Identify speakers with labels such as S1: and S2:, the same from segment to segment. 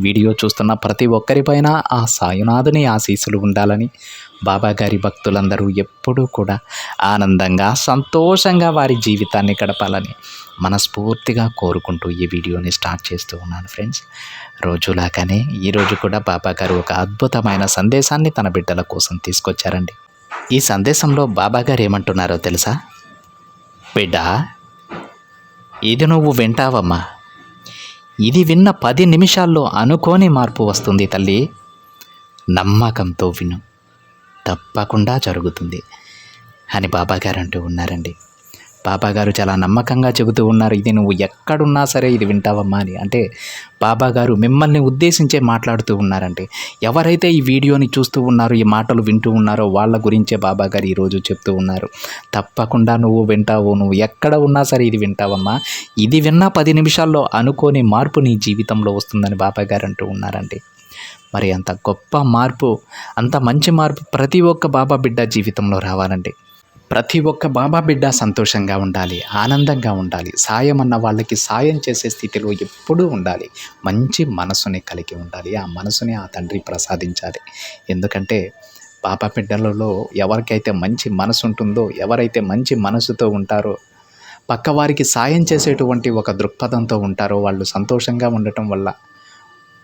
S1: Video చూస్తున్న ప్రతి ఒక్కరిపైన ఆ సాయునాథుని ఆశీస్సులు ఉండాలని బాబాగారి భక్తులందరూ ఎప్పుడూ కూడా ఆనందంగా సంతోషంగా వారి జీవితాన్ని గడపాలని మనస్ఫూర్తిగా కోరుకుంటూ ఈ వీడియోని స్టార్ట్ చేస్తూ ఉన్నాను ఫ్రెండ్స్. రోజులాగానే ఈరోజు కూడా బాబాగారు ఒక అద్భుతమైన సందేశాన్ని తన బిడ్డల కోసం తీసుకొచ్చారండి. ఈ సందేశంలో బాబాగారు ఏమంటున్నారో తెలుసా? బిడ్డ ఇది నువ్వు వింటావమ్మా. ఇది విన్న పది నిమిషాల్లో అనుకోని మార్పు వస్తుంది తల్లి. నమ్మకంతో విను. తప్పకుండా జరుగుతుంది. అని బాబాగారు అంటూ ఉన్నారండి. బాబాగారు చాలా నమ్మకంగా చెబుతూ ఉన్నారు. ఇది నువ్వు ఎక్కడున్నా సరే ఇది వింటావమ్మా అని. అంటే బాబాగారు మిమ్మల్ని ఉద్దేశించే మాట్లాడుతూ ఉన్నారంటే ఎవరైతే ఈ వీడియోని చూస్తూ ఉన్నారో ఈ మాటలు వింటూ ఉన్నారో వాళ్ళ గురించే బాబాగారు ఈరోజు చెప్తూ ఉన్నారు. తప్పకుండా నువ్వు వింటావు నువ్వు ఎక్కడ ఉన్నా సరే ఇది వింటావమ్మా. ఇది విన్నా పది నిమిషాల్లో అనుకోని మార్పు నీ జీవితంలో వస్తుందని బాబాగారు అంటూ ఉన్నారండి మరి అంత గొప్ప మార్పు అంత మంచి మార్పు ప్రతి ఒక్క బాబా బిడ్డ జీవితంలో రావాలండి ప్రతి ఒక్క బాబా బిడ్డ సంతోషంగా ఉండాలి ఆనందంగా ఉండాలి. సాయం అన్న వాళ్ళకి సాయం చేసే స్థితిలో ఎప్పుడూ ఉండాలి. మంచి మనసుని కలిగి ఉండాలి. ఆ మనసుని ఆ తండ్రి ప్రసాదించాలి. ఎందుకంటే బాబా బిడ్డలలో ఎవరికైతే మంచి మనసు ఉంటుందో ఎవరైతే మంచి మనసుతో ఉంటారో పక్కవారికి సాయం చేసేటువంటి ఒక దృక్పథంతో ఉంటారో వాళ్ళు సంతోషంగా ఉండటం వల్ల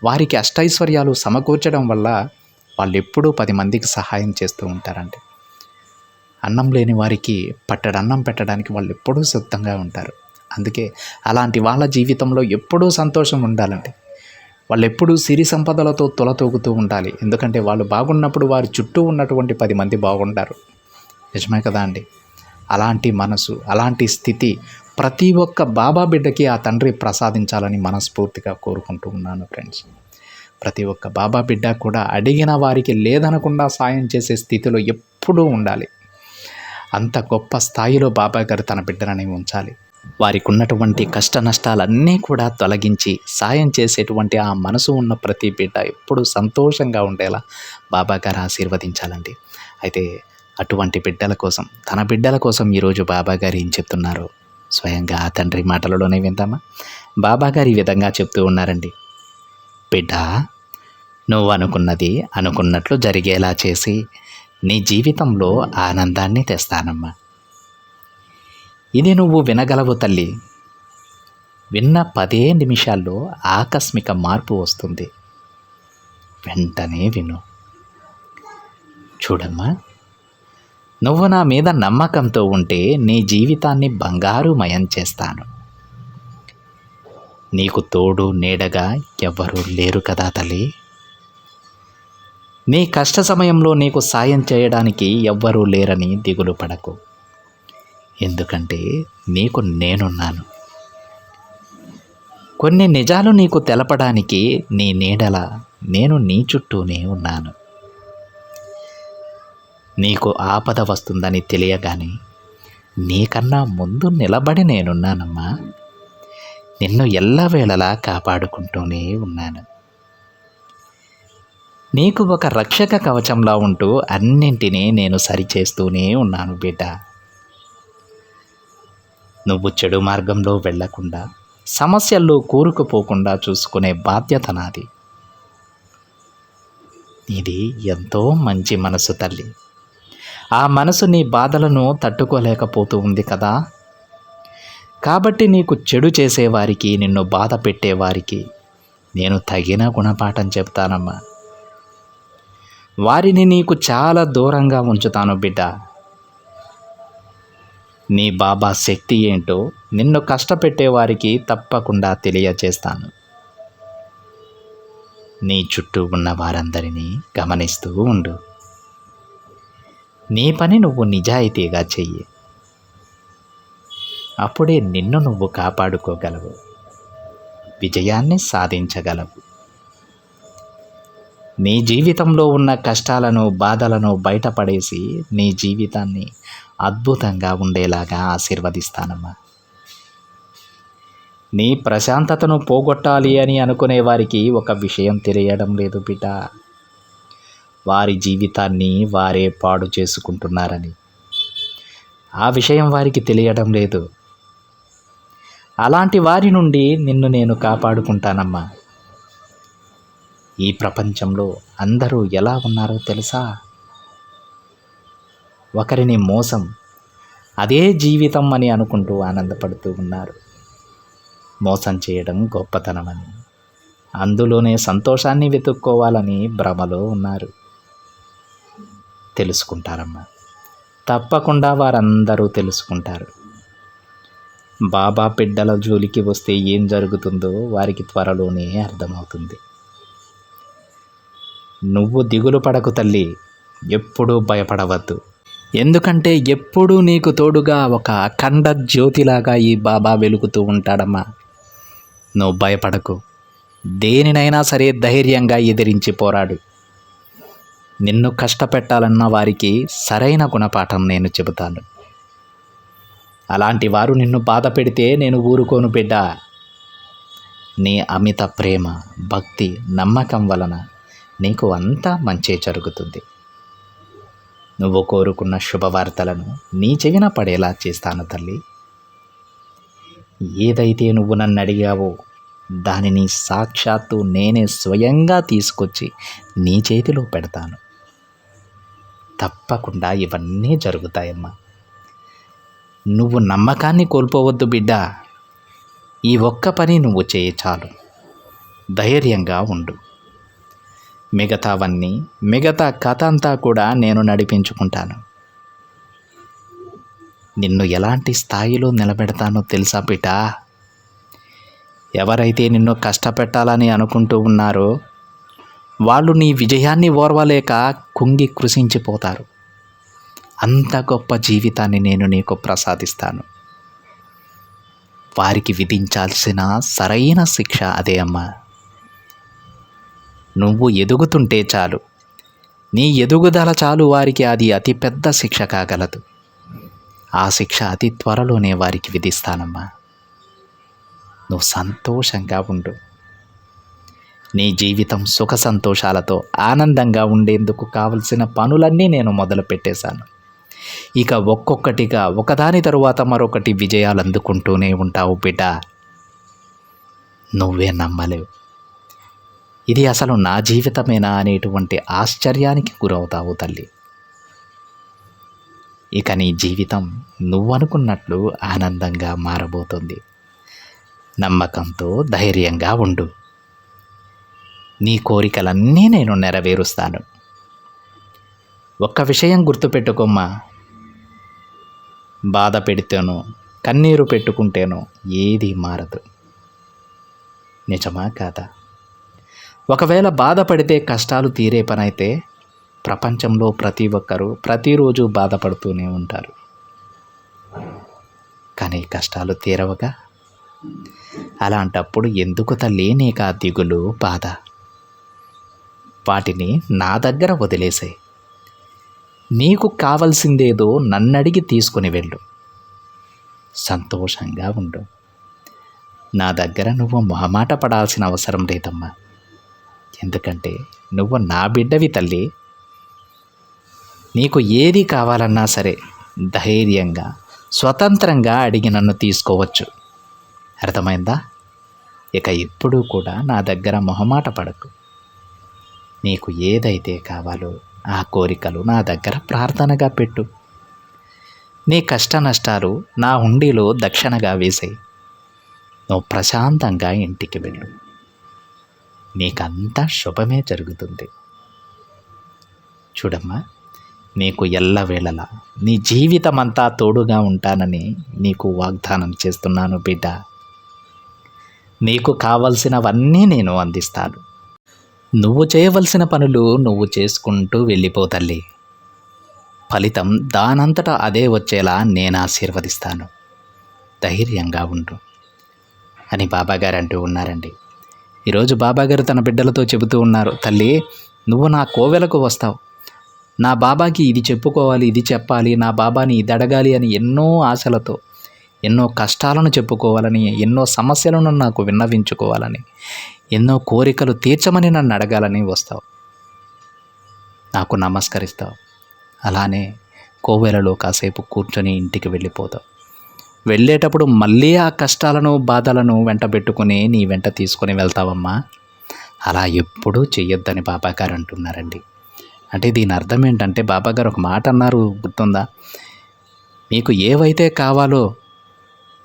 S1: వారికి అష్టైశ్వర్యాలు సమకూర్చడం వల్ల వాళ్ళు ఎప్పుడూ పది మందికి సహాయం చేస్తూ ఉంటారండి. అన్నం లేని వారికి పట్టడన్నం పెట్టడానికి వాళ్ళు ఎప్పుడూ సిద్ధంగా ఉంటారు. అందుకే అలాంటి వాళ్ళ జీవితంలో ఎప్పుడూ సంతోషం ఉండాలండి. వాళ్ళు ఎప్పుడూ సిరి సంపదలతో తులతూగుతూ ఉండాలి. ఎందుకంటే వాళ్ళు బాగున్నప్పుడు వారి చుట్టూ ఉన్నటువంటి పది మంది బాగుంటారు నిజమే కదా అండి? అలాంటి మనసు అలాంటి స్థితి ప్రతి ఒక్క బాబా బిడ్డకి ఆ తండ్రి ప్రసాదించాలని మనస్ఫూర్తిగా కోరుకుంటూ ఉన్నాను ఫ్రెండ్స్. ప్రతి ఒక్క బాబా బిడ్డ కూడా అడిగిన వారికి లేదనకుండా సాయం చేసే స్థితిలో ఎప్పుడూ ఉండాలి. అంత గొప్ప స్థాయిలో బాబా గారు తన బిడ్డలని ఉంచాలి. వారికి ఉన్నటువంటి కష్ట నష్టాలన్నీ కూడా తొలగించి సాయం చేసేటువంటి ఆ మనసు ఉన్న ప్రతి బిడ్డ ఎప్పుడు సంతోషంగా ఉండేలా బాబా గారు ఆశీర్వదించాలండి. అయితే అటువంటి బిడ్డల కోసం తన బిడ్డల కోసం ఈరోజు బాబా గారు ఏం చెప్తున్నారో? స్వయంగా ఆ తండ్రి మాటలలోనే విందామా? బాబా గారు ఈ విధంగా చెప్తూ ఉన్నారండి. బిడ్డ నువ్వు అనుకున్నది అనుకున్నట్లు జరిగేలా చేసి నీ జీవితంలో ఆనందాన్ని తెస్తానమ్మా. ఇది నువ్వు వినగలవు తల్లి. విన్న పదే నిమిషాల్లో ఆకస్మిక మార్పు వస్తుంది. వెంటనే విను. చూడమ్మా నువ్వు నా మీద నమ్మకంతో ఉంటే నీ జీవితాన్ని బంగారుమయం చేస్తాను. నీకు తోడు నీడగా ఎవ్వరూ లేరు కదా తల్లి. నీ కష్ట సమయంలో నీకు సాయం చేయడానికి ఎవ్వరూ లేరని దిగులు పడకు. ఎందుకంటే నీకు నేనున్నాను. కొన్ని నిజాలు నీకు తెలపడానికి నీ నీడల నేను నీ చుట్టూనే ఉన్నాను. నీకు ఆపద వస్తుందని తెలియగానే నీకన్నా ముందు నిలబడి నేనున్నానమ్మా. నిన్ను ఎల్లవేళలా కాపాడుకుంటూనే ఉన్నాను. నీకు ఒక రక్షక కవచంలా ఉంటూ అన్నింటినీ నేను సరిచేస్తూనే ఉన్నాను బిడ్డ. నువ్వు చెడు మార్గంలో వెళ్ళకుండా సమస్యల్లో కూరుకుపోకుండా చూసుకునే బాధ్యత నాది. ఇది ఎంతో మంచి మనసు తల్లి. ఆ మనసు నీ బాధలను తట్టుకోలేకపోతూ ఉంది కదా. కాబట్టి నీకు చెడు చేసేవారికి నిన్ను బాధ పెట్టేవారికి నేను తగిన గుణపాఠం చెప్తానమ్మా. వారిని నీకు చాలా దూరంగా ఉంచుతాను బిడ్డ. నీ బాబా శక్తి ఏంటో నిన్ను కష్టపెట్టే వారికి తప్పకుండా తెలియచేస్తాను. నీ చుట్టూ ఉన్న వారందరినీ గమనిస్తూ ఉండు. నీ పని నువ్వు నిజాయితీగా చెయ్యి. అప్పుడే నిన్ను నువ్వు కాపాడుకోగలవు. విజయాన్ని సాధించగలవు. నీ జీవితంలో ఉన్న కష్టాలను బాధలను బయటపడేసి నీ జీవితాన్ని అద్భుతంగా ఉండేలాగా ఆశీర్వదిస్తానమ్మా. నీ ప్రశాంతతను పోగొట్టాలి అని అనుకునే వారికి ఒక విషయం తెలియడం లేదు బిడ్డ. వారి జీవితాన్ని వారే పాడు చేసుకుంటున్నారని. ఆ విషయం వారికి తెలియడం లేదు. అలాంటి వారి నుండి నిన్ను నేను కాపాడుకుంటానమ్మా. ఈ ప్రపంచంలో అందరూ ఎలా ఉన్నారో తెలుసా? ఒకరిని మోసం అదే జీవితం అని అనుకుంటూ ఆనందపడుతూ ఉన్నారు. మోసం చేయడం గొప్పతనమని అందులోనే సంతోషాన్ని వెతుక్కోవాలని భ్రమలో ఉన్నారు. తెలుసుకుంటారమ్మా. తప్పకుండా వారందరూ తెలుసుకుంటారు. బాబా బిడ్డల జోలికి వస్తే ఏం జరుగుతుందో వారికి త్వరలోనే అర్థమవుతుంది. నువ్వు దిగులు పడకు తల్లి ఎప్పుడూ భయపడవద్దు. ఎందుకంటే ఎప్పుడూ నీకు తోడుగా ఒక అఖండ జ్యోతిలాగా ఈ బాబా వెలుగుతూ ఉంటాడమ్మా. నువ్వు భయపడకు. దేనినైనా సరే ధైర్యంగా ఎదిరించి పోరాడు. నిన్ను కష్టపెట్టాలన్న వారికి సరైన గుణపాఠం నేను చెబుతాను. అలాంటి వారు నిన్ను బాధ పెడితే నేను ఊరుకోను బిడ్డ. నీ అమిత ప్రేమ భక్తి నమ్మకం వలన నీకు అంతా మంచే జరుగుతుంది. నువ్వు కోరుకున్న శుభవార్తలను నీ చెవిన పడేలా చేస్తాను తల్లి. ఏదైతే నువ్వు నన్ను అడిగావో దానిని సాక్షాత్తు నేనే స్వయంగా తీసుకొచ్చి నీ చేతిలో పెడతాను. తప్పకుండా ఇవన్నీ జరుగుతాయమ్మా. నువ్వు నమ్మకాన్ని కోల్పోవద్దు బిడ్డ. ఈ ఒక్క పని నువ్వు చేయ చాలు. ధైర్యంగా ఉండు. మిగతావన్నీ మిగతా కథ అంతా కూడా నేను నడిపించుకుంటాను. నిన్ను ఎలాంటి స్థాయిలో నిలబెడతానో తెలుసా బిడ్డ ఎవరైతే నిన్ను కష్టపెట్టాలని అనుకుంటూ ఉన్నారో వాళ్ళు నీ విజయాన్ని ఓర్వలేక కుంగి కృషించిపోతారు అంత గొప్ప జీవితాన్ని నేను నీకు ప్రసాదిస్తాను. వారికి విధించాల్సిన సరైన శిక్ష అదే అమ్మా. నువ్వు ఎదుగుతుంటే చాలు. నీ ఎదుగుదల చాలు వారికి అది అతిపెద్ద శిక్ష కాగలదు. ఆ శిక్ష అతి త్వరలోనే వారికి విధిస్తానమ్మా. నువ్వు సంతోషంగా ఉండు. నీ జీవితం సుఖ సంతోషాలతో ఆనందంగా ఉండేందుకు కావలసిన పనులన్నీ నేను మొదలు పెట్టేశాను. ఇక ఒక్కొక్కటిగా ఒకదాని తరువాత మరొకటి విజయాలు అందుకుంటూనే ఉంటావు బిడ్డ. నువ్వే నమ్మలేవు. ఇది అసలు నా జీవితమేనా అనేటువంటి ఆశ్చర్యానికి గురవుతావు తల్లి. ఇక నీ జీవితం నువ్వనుకున్నట్లు ఆనందంగా మారబోతుంది. నమ్మకంతో ధైర్యంగా ఉండు. నీ కోరికలన్నీ నేను నెరవేరుస్తాను. ఒక్క విషయం గుర్తుపెట్టుకోమ్మా. బాధ పెడితేనో కన్నీరు పెట్టుకుంటేనో ఏది మారదు. నిజమా కాదా? ఒకవేళ బాధపడితే కష్టాలు తీరే పనైతే ప్రపంచంలో ప్రతి ఒక్కరూ ప్రతిరోజు బాధపడుతూనే ఉంటారు. కానీ కష్టాలు తీరవగా? అలాంటప్పుడు ఎందుకు తల్లి నీకు దిగులు బాధ? వాటిని నా దగ్గర వదిలేసాయి. నీకు కావలసిందేదో నన్నడిగి తీసుకుని వెళ్ళు. సంతోషంగా ఉండు. నా దగ్గర నువ్వు మొహమాట పడాల్సిన అవసరం లేదమ్మా. ఎందుకంటే నువ్వు నా బిడ్డవి తల్లి. నీకు ఏది కావాలన్నా సరే ధైర్యంగా స్వతంత్రంగా అడిగి నన్ను తీసుకోవచ్చు. అర్థమైందా? ఇక ఎప్పుడూ కూడా నా దగ్గర మొహమాట పడకు. నీకు ఏదైతే కావాలో ఆ కోరికలు నా దగ్గర ప్రార్థనగా పెట్టు. నీ కష్ట నష్టాలు నా హుండీలో దక్షిణగా వేసాయి. నువ్వు ప్రశాంతంగా ఇంటికి వెళ్ళు. నీకంతా శుభమే జరుగుతుంది. చూడమ్మా నీకు ఎల్లవేళలా నీ జీవితమంతా తోడుగా ఉంటానని నీకు వాగ్దానం చేస్తున్నాను బిడ్డ. నీకు కావలసినవన్నీ నేను అందిస్తాను. నువ్వు చేయవలసిన పనులు నువ్వు చేసుకుంటూ వెళ్ళిపోతల్లి ఫలితం దానంతటా అదే వచ్చేలా నేను ఆశీర్వదిస్తాను. ధైర్యంగా ఉండు. అని బాబాగారు అంటూ ఉన్నారండి. ఈరోజు బాబాగారు తన బిడ్డలతో చెబుతూ ఉన్నారు తల్లి నువ్వు నా కోవెలకు వస్తావు. నా బాబాకి ఇది చెప్పుకోవాలి ఇది చెప్పాలి నా బాబాని ఇది అడగాలి అని ఎన్నో ఆశలతో ఎన్నో కష్టాలను చెప్పుకోవాలని ఎన్నో సమస్యలను నాకు విన్నవించుకోవాలని ఎన్నో కోరికలు తీర్చమని నన్ను అడగాలని వస్తావు. నాకు నమస్కరిస్తావు. అలానే కోవెలలో కాసేపు కూర్చొని ఇంటికి వెళ్ళిపోతావు. వెళ్ళేటప్పుడు మళ్ళీ ఆ కష్టాలను బాధలను వెంట పెట్టుకుని నీ వెంట తీసుకొని వెళ్తావమ్మా. అలా ఎప్పుడూ చెయ్యొద్దని బాబాగారు అంటున్నారండి. అంటే దీని అర్థం ఏంటంటే బాబాగారు ఒక మాట అన్నారు గుర్తుందా? మీకు ఏవైతే కావాలో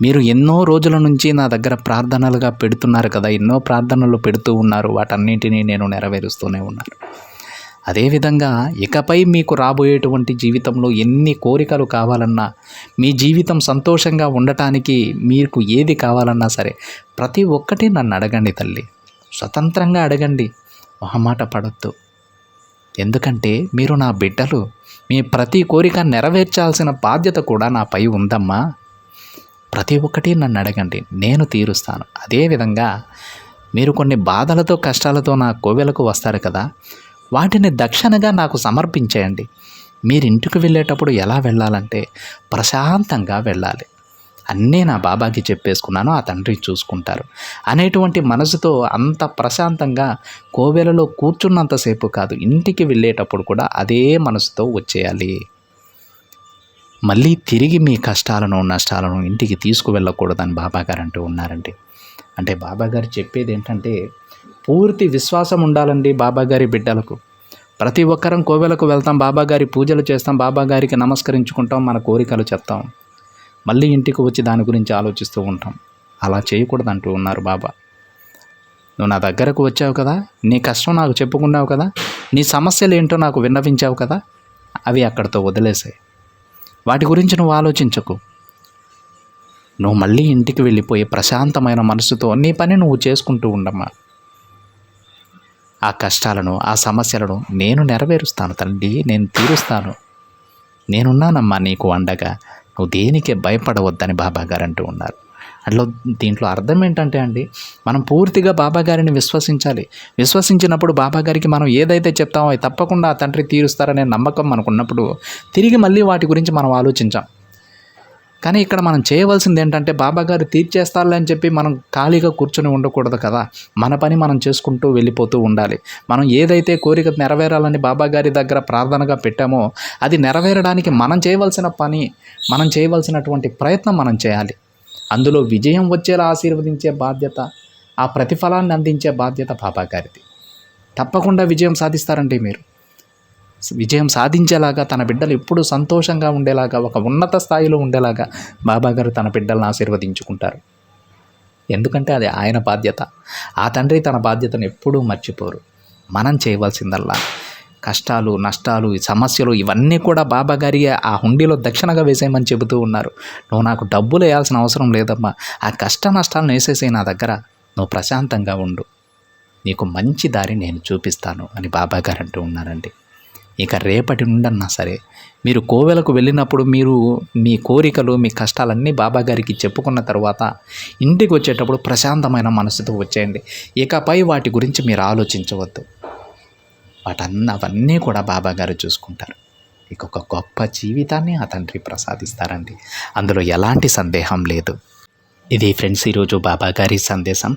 S1: మీరు ఎన్నో రోజుల నుంచి నా దగ్గర ప్రార్థనలుగా పెడుతున్నారు కదా ఎన్నో ప్రార్థనలు పెడుతూ ఉన్నారు వాటన్నింటినీ నేను నెరవేరుస్తూనే ఉన్నాను. అదేవిధంగా ఇకపై మీకు రాబోయేటువంటి జీవితంలో ఎన్ని కోరికలు కావాలన్నా మీ జీవితం సంతోషంగా ఉండటానికి మీకు ఏది కావాలన్నా సరే ప్రతి ఒక్కటి నన్ను అడగండి తల్లి. స్వతంత్రంగా అడగండి. మొహమాట పడొద్దు. ఎందుకంటే మీరు నా బిడ్డలు. మీ ప్రతి కోరిక నెరవేర్చాల్సిన బాధ్యత కూడా నాపై ఉందమ్మా. ప్రతి ఒక్కటి నన్ను అడగండి. నేను తీరుస్తాను. అదేవిధంగా మీరు కొన్ని బాధలతో కష్టాలతో నా కోవెలకు వస్తారు కదా. వాటిని దక్షిణగా నాకు సమర్పించేయండి. మీరు ఇంటికి వెళ్ళేటప్పుడు ఎలా వెళ్ళాలంటే ప్రశాంతంగా వెళ్ళాలి. అన్నీ నా బాబాకి చెప్పేసుకున్నాను ఆ తండ్రి చూసుకుంటారు. అనేటువంటి మనసుతో అంత ప్రశాంతంగా కోవెలలో కూర్చున్నంతసేపు కాదు ఇంటికి వెళ్ళేటప్పుడు కూడా అదే మనసుతో వచ్చేయాలి. మళ్ళీ తిరిగి మీ కష్టాలను నష్టాలను ఇంటికి తీసుకువెళ్ళకూడదని బాబాగారు అంటూ ఉన్నారండి. అంటే బాబాగారు చెప్పేది ఏంటంటే పూర్తి విశ్వాసం ఉండాలండి బాబాగారి బిడ్డలకు. ప్రతి ఒక్కరం కోవెలకు వెళ్తాం బాబాగారి పూజలు చేస్తాం బాబాగారికి నమస్కరించుకుంటాం మన కోరికలు చెప్తాం. మళ్ళీ ఇంటికి వచ్చి దాని గురించి ఆలోచిస్తూ ఉంటాం. అలా చేయకూడదు అంటూ ఉన్నారు బాబా. నువ్వు నా దగ్గరకు వచ్చావు కదా నీ కష్టం నాకు చెప్పుకున్నావు కదా నీ సమస్యలు ఏంటో నాకు విన్నవించావు కదా అవి అక్కడితో వదిలేసాయి. వాటి గురించి నువ్వు ఆలోచించకు. నువ్వు మళ్ళీ ఇంటికి వెళ్ళిపోయి ప్రశాంతమైన మనసుతో నీ పని నువ్వు చేసుకుంటూ ఉండమ్మా. ఆ కష్టాలను ఆ సమస్యలను నేను నెరవేరుస్తాను తండ్రి నేను తీరుస్తాను. నేనున్నానమ్మా నీకు అండగా. నువ్వు దేనికి భయపడవద్దని బాబా గారు అంటూ ఉన్నారు. అట్లా దీంట్లో అర్థం ఏంటంటే అండి మనం పూర్తిగా బాబాగారిని విశ్వసించాలి. విశ్వసించినప్పుడు బాబాగారికి మనం ఏదైతే చెప్తామో అది తప్పకుండా ఆ తండ్రి తీరుస్తారనే నమ్మకం మనకున్నప్పుడు తిరిగి మళ్ళీ వాటి గురించి మనం ఆలోచించాం. కానీ ఇక్కడ మనం చేయవలసింది ఏంటంటే బాబా గారు తీర్చేస్తారులే అని చెప్పి మనం ఖాళీగా కూర్చొని ఉండకూడదు కదా. మన పని మనం చేసుకుంటూ వెళ్ళిపోతూ ఉండాలి. మనం ఏదైతే కోరిక నెరవేరాలని బాబా గారి దగ్గర ప్రార్థనగా పెట్టామో అది నెరవేరడానికి మనం చేయవలసిన పని మనం చేయవలసినటువంటి ప్రయత్నం మనం చేయాలి. అందులో విజయం వచ్చేలా ఆశీర్వదించే బాధ్యత ఆ ప్రతిఫలాన్ని అందించే బాధ్యత బాబా గారిది. తప్పకుండా విజయం సాధిస్తారండి మీరు. విజయం సాధించేలాగా తన బిడ్డలు ఎప్పుడూ సంతోషంగా ఉండేలాగా ఒక ఉన్నత స్థాయిలో ఉండేలాగా బాబాగారు తన బిడ్డలను ఆశీర్వదించుకుంటారు. ఎందుకంటే అది ఆయన బాధ్యత. ఆ తండ్రి తన బాధ్యతను ఎప్పుడూ మర్చిపోరు. మనం చేయవలసిందల్లా. కష్టాలు నష్టాలు సమస్యలు ఇవన్నీ కూడా బాబా గారి ఆ హుండీలో దక్షిణగా వేసేయమని చెబుతూ ఉన్నారు. నువ్వు నాకు డబ్బులు వేయాల్సిన అవసరం లేదమ్మా. ఆ కష్ట నష్టాలను వేసేసే నా దగ్గర. నువ్వు ప్రశాంతంగా ఉండు. నీకు మంచి దారి నేను చూపిస్తాను అని బాబా గారు అంటూ ఉన్నారండి. ఇక రేపటి నుండన్నా సరే మీరు కోవెలకు వెళ్ళినప్పుడు మీరు మీ కోరికలు మీ కష్టాలన్నీ బాబా గారికి చెప్పుకున్న తర్వాత ఇంటికి వచ్చేటప్పుడు ప్రశాంతమైన మనసుతో వచ్చేయండి. ఇకపై వాటి గురించి మీరు ఆలోచించవద్దు. వాటన్న అవన్నీ కూడా బాబా గారు చూసుకుంటారు. ఇక ఒక గొప్ప జీవితాన్ని ఆ తండ్రి ప్రసాదిస్తారండి. అందులో ఎలాంటి సందేహం లేదు. ఇది ఫ్రెండ్స్ ఈరోజు బాబా గారి సందేశం.